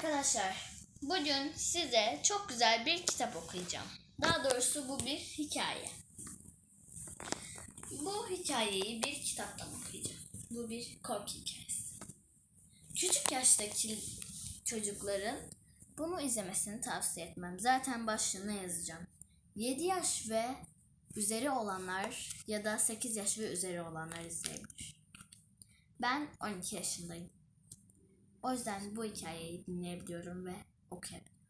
Arkadaşlar, bugün size çok güzel bir kitap okuyacağım. Daha doğrusu bu bir hikaye. Bu hikayeyi bir kitaptan okuyacağım. Bu bir korku hikayesi. Küçük yaştaki çocukların bunu izlemesini tavsiye etmem. Zaten başlığına yazacağım. 7 yaş ve üzeri olanlar ya da 8 yaş ve üzeri olanlar izleyebilir. Ben 12 yaşındayım. O yüzden bu hikayeyi dinleyebiliyorum ve okuyabiliyorum.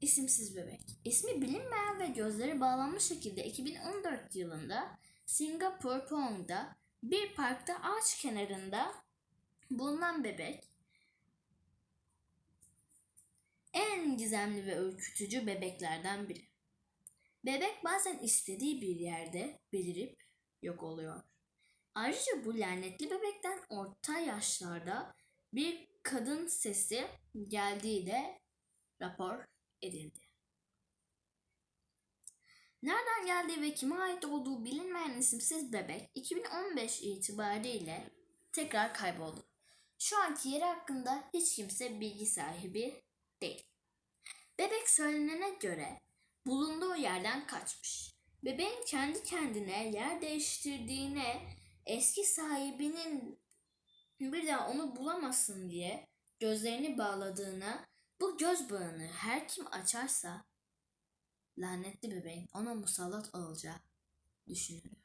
İsimsiz bebek. İsmi bilinmeyen ve gözleri bağlanmış şekilde 2014 yılında Singapur Pong'da bir parkta ağaç kenarında bulunan bebek en gizemli ve ürkütücü bebeklerden biri. Bebek bazen istediği bir yerde belirip yok oluyor. Ayrıca bu lanetli bebekten orta yaşlarda bir kadın sesi geldiği de rapor edildi. Nereden geldiği ve kime ait olduğu bilinmeyen isimsiz bebek 2015 itibariyle tekrar kayboldu. Şu anki yeri hakkında hiç kimse bilgi sahibi değil. Bebek söylenene göre bulunduğu yerden kaçmış. Bebeğin kendi kendine yer değiştirdiğine eski sahibinin bir daha onu bulamasın diye gözlerini bağladığına bu göz bağını her kim açarsa lanetli bebeğin ona musallat olacağı düşünülür.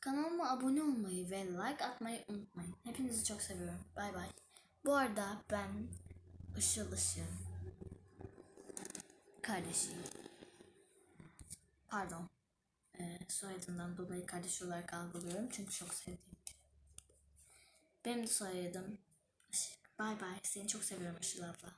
Kanalıma abone olmayı ve like atmayı unutmayın. Hepinizi çok seviyorum. Bay bay. Bu arada ben Işıl Işık'ın kardeşiyim. Pardon. Soyadından dolayı kardeş olarak algılıyorum çünkü çok sevdiğim biri. Benim de soyadım. Bay bay. Seni çok seviyorum Işıl abla.